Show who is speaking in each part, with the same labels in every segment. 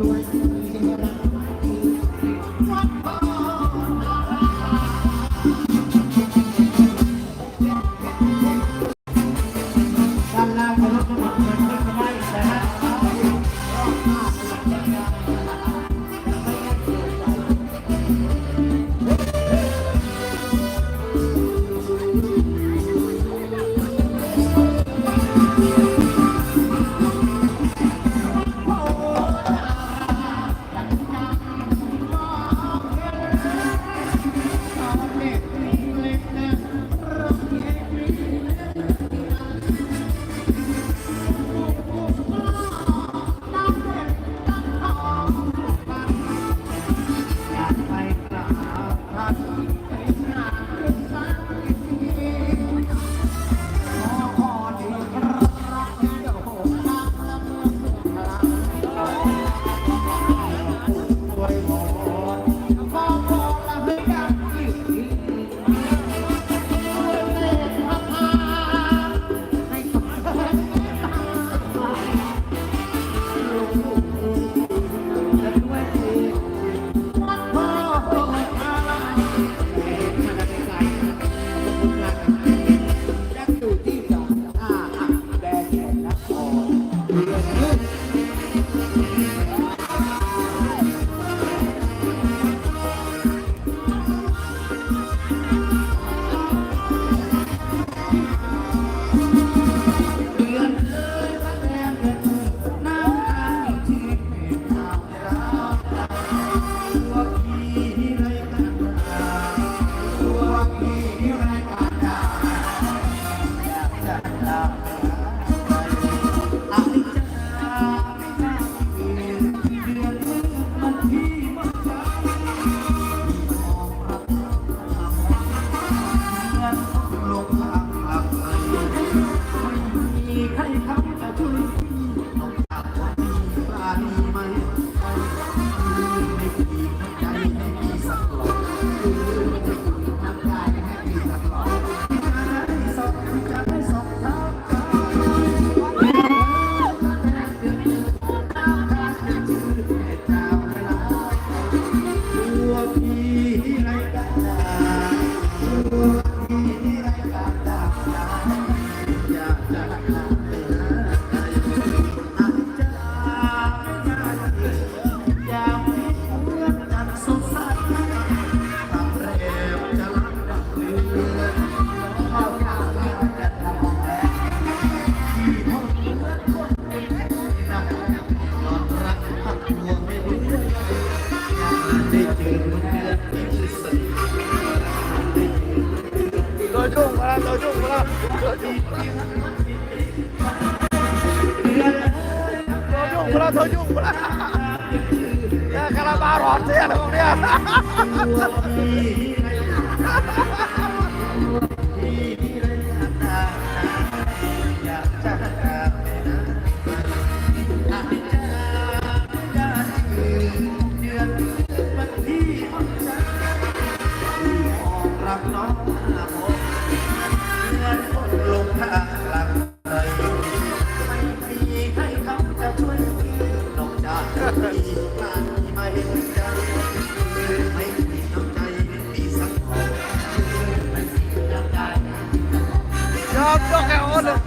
Speaker 1: ด้ากได้เจอเพื่อนที่สนิท
Speaker 2: โดยช่งมาแล้วโดยช่วงมาแล้วโดยช่วงมาแล้ว
Speaker 1: เพื่อน
Speaker 2: โดยช่วงมาแล้วโดยช่วงมาแล้วเนี่ยคาราบาวหลอนเสียนะพวกเนี้ย
Speaker 1: ออกรับน้องมาโมเงินคนลงทางหลังเลยไม่มีใครเขาจะช่วยนอกจากมีงานที่ไม่เห็นใจไม่มีน้ำใจมีสักคนไม่มีน้ำใจ
Speaker 2: ยอมยกแค่โอนเลย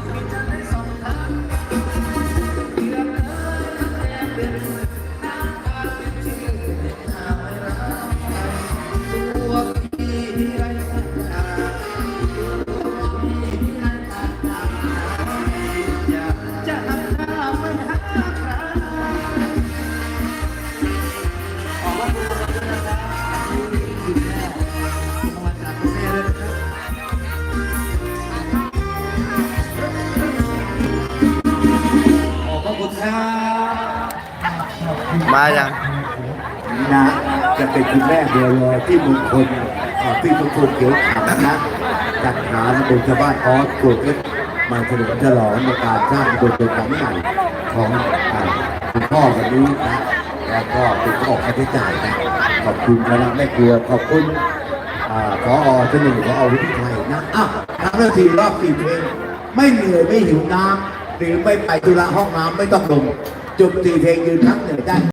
Speaker 1: ครับมายั
Speaker 2: ง
Speaker 3: นะจะเป็นคุณแม่เดียวรอยที่มงคลเอ่ที่มงคลเขียวขาวนะจัดหาบนชาวบ้านออสกรุดเล็กมาเฉลิมฉลองในการสร้างบนเป็นของใหม่ของคุณพ่อคนนี้นะแล้วก็เป็นออกค่าใช้จ่ายนะขอบคุณคณะแม่ครัวขอบคุณอ่าพอชนึ่งพอวิทยชัยนะอ้าวทำหน้าที่รอบสี่เพลงไม่เหนื่อยไม่หิวน้ำ หรือไม่ไปธุระห้องน้ำไม่ต้องลงจบตีเพลงยืนทั้งเหนื่อยได้